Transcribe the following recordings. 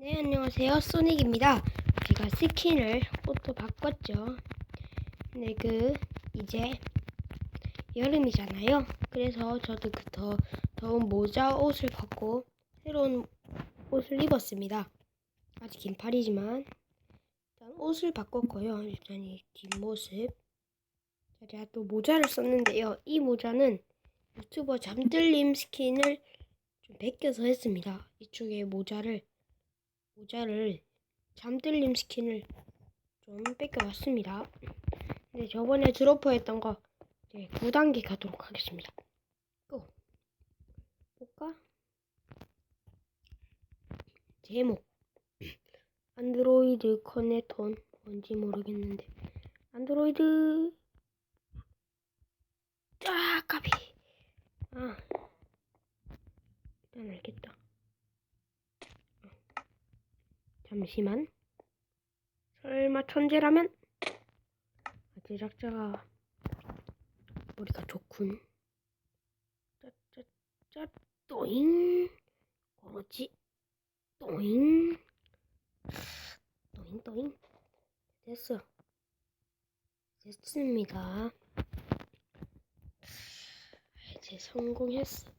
네, 안녕하세요. 소닉입니다. 제가 스킨을 옷도 바꿨죠. 근데 그, 이제, 여름이잖아요. 그래서 저도 그 더, 더운 모자 옷을 벗고, 새로운 옷을 입었습니다. 아직 긴팔이지만, 일단 옷을 바꿨고요. 일단 이 뒷모습. 자, 제가 또 모자를 썼는데요. 이 모자는 유튜버 잠들림 스킨을 좀 베껴서 했습니다. 이쪽에 모자를 모자를 잠들림 스킨을 좀 뺏겨왔습니다. 근데 저번에 드로퍼 했던 거 이제 9단계 가도록 하겠습니다. 고! 볼까? 제목 안드로이드 커넥톤 뭔지 모르겠는데 안드로이드 아 까비 아 일단 알겠다 잠시만. 설마 천재라면? 아, 제작자가 머리가 좋군. 짜짜짜 또잉. 그렇지. 또잉. 또잉 또잉. 됐어. 됐습니다. 이제 성공했어.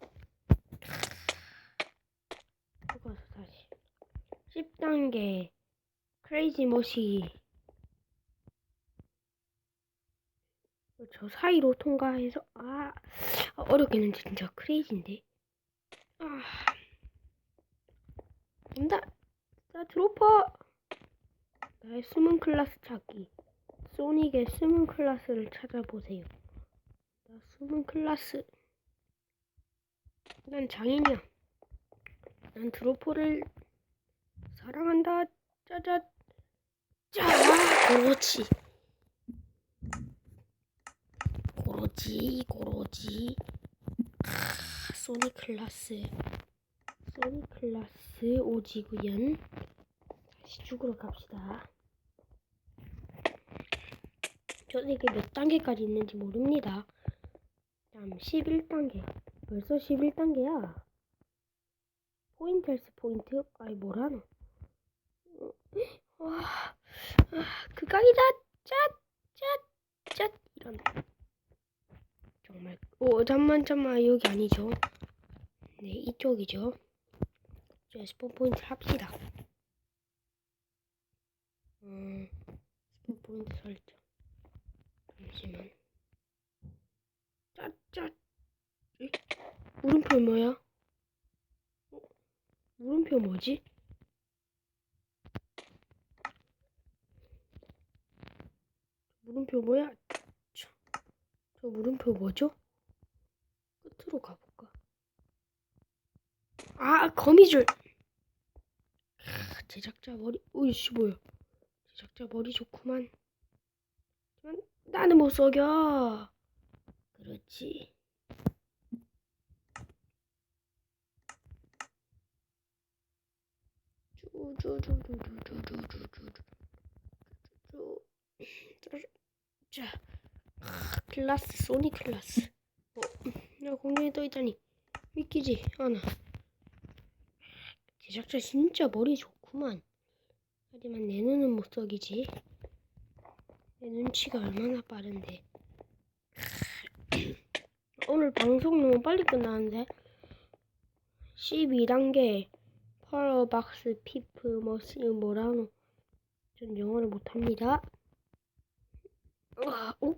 죽어서 다시. 10단계 크레이지 머시 저 사이로 통과해서 아 어렵겠는데 진짜 크레이지인데. 아. 간다. 자 드로퍼. 나의 숨은 클라스 찾기. 소닉의 숨은 클라스를 찾아보세요. 나 숨은 클라스. 난 장인이야. 난 드로퍼를 사랑한다. 짜자. 짜. 그렇지. 고로지, 고로지. 아, 소니 클라스. 소니 클라스 오지구연. 다시 죽으러 갑시다. 저는 이게 몇 단계까지 있는지 모릅니다. 다음 11단계. 벌써 11단계야. 포인트스 포인트? 아이 뭐라노? 와, 아, 극강이다. 짠, 짠, 짠. 이런. 정말. 오, 잠만, 잠만. 여기 아니죠. 네, 이쪽이죠. 자, 스폰 포인트 합시다. 음, 스폰 포인트 설정. 잠시만. 에? 물음표 뭐야? 어? 물음표 뭐지? 물음표 뭐야? 저, 저 물음표 뭐죠? 끝으로 가볼까? 아 거미줄. 아, 제작자 머리. 오이씨 뭐야? 제작자 머리 좋구만. 나는 못 속여. 그렇지. 쭈쭈쭈쭈쭈쭈쭈쭈쭈 쭈 자, 아, 클라스 소니 클라스. 어, 나 공룡에 떠 있다니 믿기지 않아. 제작자 진짜 머리 좋구만. 하지만 내 눈은 못 속이지. 내 눈치가 얼마나 빠른데. 오늘 방송 너무 빨리 끝나는데. 12단계 펄어박스 피프 머스 뭐라노. 전 영어를 못합니다. 와, 오?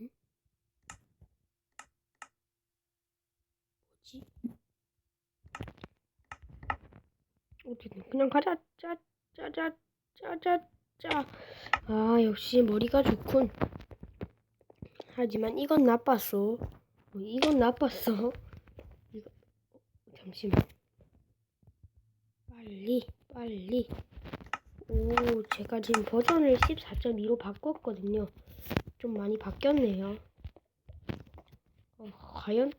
응? 뭐지? 어쨌든 그냥 가자. 짜, 짜자, 짜자, 짜. 아, 역시 머리가 좋군. 하지만 이건 나빴어. 어, 이건 나빴어. 이거 어, 잠시만. 빨리, 빨리. 오, 제가 지금 버전을 14.2로 바꿨거든요. 좀 많이 바뀌었네요. 어, 과연?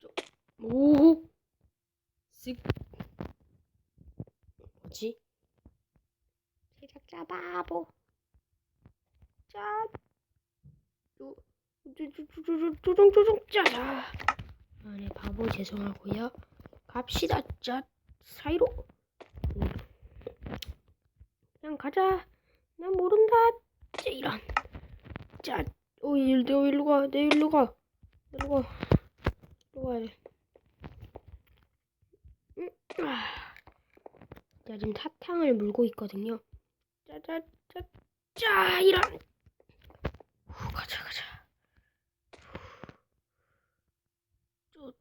저, 오! 쓱. 뭐지? 제작자 바보. 짠. 쪼, 쪼, 쪼, 쪼, 쪼, 쪼, 쪼종, 쪼종, 짜자. 아, 네, 바보. 죄송하고요. 갑시다. 자, 사이로. 그냥 가자. 난 모른다. 자, 이런. 자, 오, 일, 내 일로 가. 내 일로 가. 일로 가. 일로 가야 돼. 음, 아. 자, 지금 사탕을 물고 있거든요. 자, 자, 자, 자, 이런. 후, 가자, 가자. 쪼,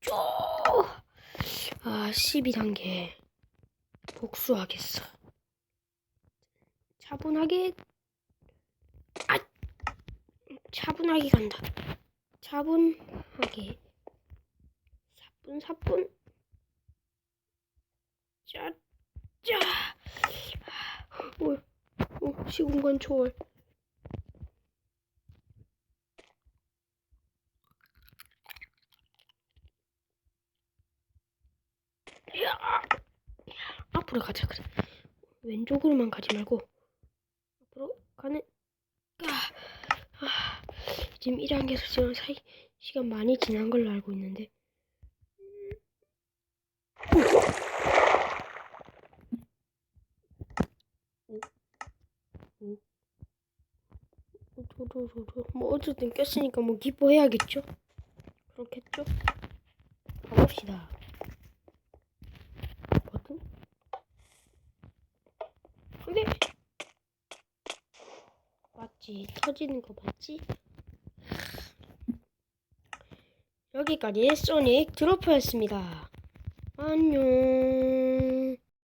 쪼. 아, 12단계. 복수하겠어. 차분하게. 아! 차분하게 간다. 차분하게. 사뿐, 사뿐. 짜, 짜. 오, 오, 시공간 초월. 야! 앞으로 가자 그래. 왼쪽으로만 가지 말고 앞으로 가는. 아, 아, 지금 1단계에서 지금 사이 시간 많이 지난 걸로 알고 있는데. 저저저저 뭐 어쨌든 꼈으니까 뭐 기뻐해야겠죠? 그렇겠죠? 가봅시다. 버튼? 근데 맞지? 터지는 거 맞지? 여기까지 소닉 드로프였습니다. 안녕.